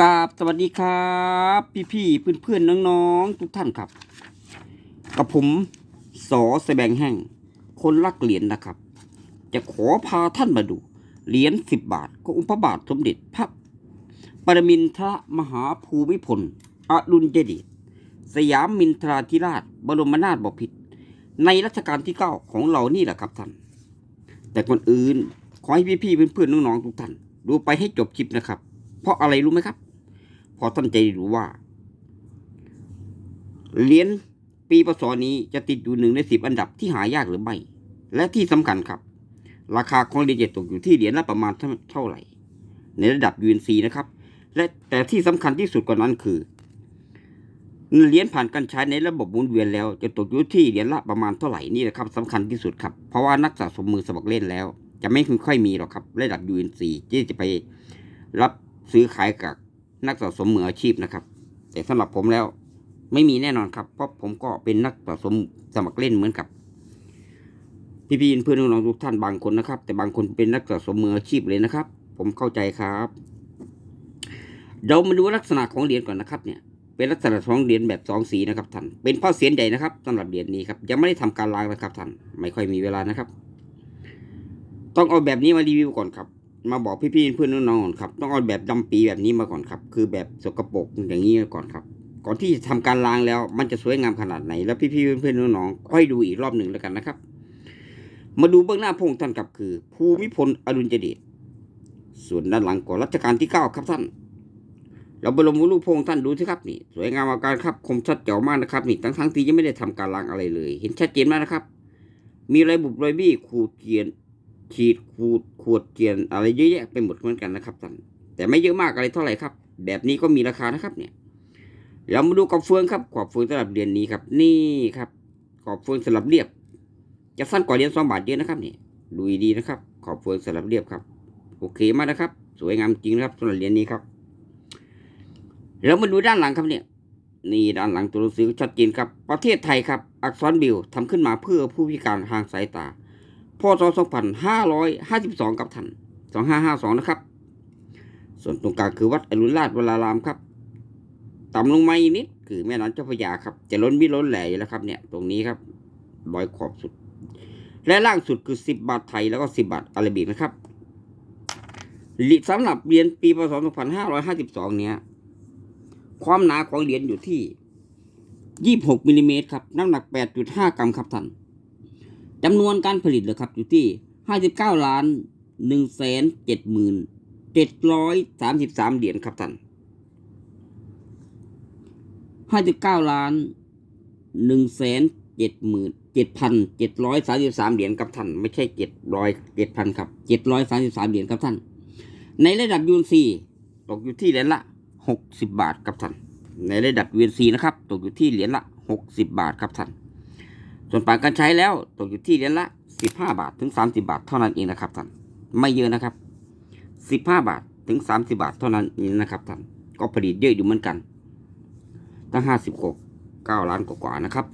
กราบสวัสดีครับ พี่พี่เพื่อนเพื่อนน้องๆ ทุกท่านครับ กับผมสอแสบงแห้งคนรักเหรียญนะครับ จะขอพาท่านมาดู เหรียญสิบบาทขององค์พระบาทสมเด็จพระปรมินทรมหาภูมิพลอดุลยเดชสยามมินทราธิราช บรมนาถบพิตรในรัชกาลที่เก้าของเรานี่แหละครับท่าน แต่ก่อนอื่นขอให้พี่ๆเพื่อนๆน้องๆทุกท่านดูไปให้จบคลิปนะครับ เพราะอะไรรู้ไหมครับ พอท่านจด้รู้ว่า เหรียญปีพศนี้จะติดอยู่หนึ่งในสิบอันดับที่หายากหรือไม่ และที่สำคัญครับ ราคาของเหรียญจะตกอยู่ที่เหรียญละประมาณเท่าไหร่ ในระดับ UNC นะครับ และแต่ที่สำคัญที่สุดกว่านั้นคือเหรียญผ่านการใช้ในระบบหมุนเวียนแล้ว จะตกอยู่ที่เหรียญละประมาณเท่าไหร่นี่แหละครับสำคัญที่สุดครับ เพราะว่านักสะสมมือสมัครเล่นแล้ว จะไม่ค่อยมีหรอกครับ ระดับ UNC ที่จะไปรับซื้อขายกับ นักสะสมมืออาชีพนะครับ แต่สำหรับผมแล้วไม่มีแน่นอนครับ เพราะผมก็เป็นนักสะสมสมัครเล่นเหมือนกับ พี่ๆเพื่อนน้องๆทุกท่านบางคนนะครับ แต่บางคนเป็นนักสะสมมืออาชีพเลยนะครับ ผมเข้าใจครับเรามาดูลักษณะของเหรียญก่อนนะครับ เนี่ยเป็นลักษณะของเหรียญแบบสองสีนะครับท่านเป็นพ่อเสียนใหญ่นะครับสำหรับเหรียญนี้ครับยังไม่ได้ทำการล้างนะครับท่านไม่ค่อยมีเวลานะครับ ต้องเอาแบบนี้มารีวิวก่อนครับ มาบอกพี่ๆเพื่อนน้องๆก่อนครับ ต้องเอาแบบดำปีแบบนี้มาก่อนครับ คือแบบสกปรกอย่างนี้ก่อนครับ ก่อนที่จะทำการล้างแล้ว มันจะสวยงามขนาดไหน แล้วพี่ๆเพื่อนๆน้องๆค่อยดูอีกรอบหนึ่งแล้วกันนะครับ มาดูเบื้องหน้าพงท่านครับคือ ภูมิพลอดุลยเดชส่วนด้านหลังก่อนรัชกาลที่เก้าครับท่าน เราบรมรูปพงท่านดูสิครับนี่สวยงามอาการครับคมชัดเจ๋วมากนะครับ นี่ทั้งทั้งที่ยังไม่ได้ทำการล้างอะไรเลย เห็นชัดเจนมากนะครับ มีรอยบุบรอยบี้ขูดเกียน ขีดขูดขวดเกียนอะไรเยอะแยะไปหมดเหมือนกันนะครับท่านแต่ไม่เยอะมากอะไรเท่าไหร่ครับ แบบนี้ก็มีราคานะครับเนี่ยเรามาดูกรอบเฟืองครับขอบเฟืองสำหรับเรียญนี้ครับ นี่ครับขอบเฟืองสลับเรียบ จะสั้นกว่าเรียญสองบาทเยอะนะครับเนี่ยดูดีๆนะครับขอบเฟืองสลับเรียบครับ โอเคมากนะครับ สวยงามจริงนะครับสำหรับเรียญนี้ครับแล้วมาดูด้านหลังครับเนี่ยนี่ด้านหลังตัวหนังสือชัดเจนครับ ประเทศไทยครับ อักษรบิลทำขึ้นมาเพื่อผู้พิการทางสายตา พศ2552 กับท่าน2552 นะครับ ส่วนตรงกลางคือวัดอรุณราชวรารามครับ ต่ำลงมาอีกนิด คือแม่น้ำเจ้าพระยาครับ จะล้นวิล้นแหล่อยแล้วครับ เนี่ยตรงนี้ครับรอยขอบสุด และล่างสุดคือ 10 บาทไทยแล้วก็ 10 บาทอาราบิกนะครับสำหรับเหรียญปีพศ2552 เนี้ยความหนาของเหรียญอยู่ที่ 26มิลลิเมตรครับ น้ำหนัก 8.5 กรัมครับท่าน จำนวนการผลิตเลยครับอยู่ที่ 59ล้าน1 7 7 733 เหรียญครับท่าน59ล้าน1 7 7,733 เหรียญครับท่าน ไม่ใช่ 700 7,000 ครับ 733 เหรียญครับท่าน ในระดับยูนซีตกอยู่ที่เหรียญละ 60 บาทครับท่าน ในระดับ UNC นะครับ ตกอยู่ที่เหรียญละ 60 บาทครับท่าน ส่วนปานการใช้แล้วตกอยู่ที่เหรียญละ 15 บาทถึง 30 บาทเท่านั้นเองนะครับท่านไม่เยอะนะครับ 15 บาทถึง 30 บาทเท่านั้นเองนะครับท่านก็ผลิตเยอะอยู่เหมือนกัน ตั้ง 50กว่า9ล้านกว่าๆนะครับ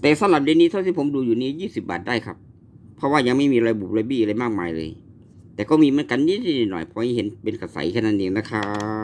แต่สำหรับเดือนนี้เท่าที่ผมดูอยู่นี้ 20 บาทได้ครับ เพราะว่ายังไม่มีอะไรบุบอะไรบี้อะไรมากมายเลย แต่ก็มีเหมือนกันนิดหน่อยๆพอให้เห็นเป็นกระใสแค่นั้นเองนะครับ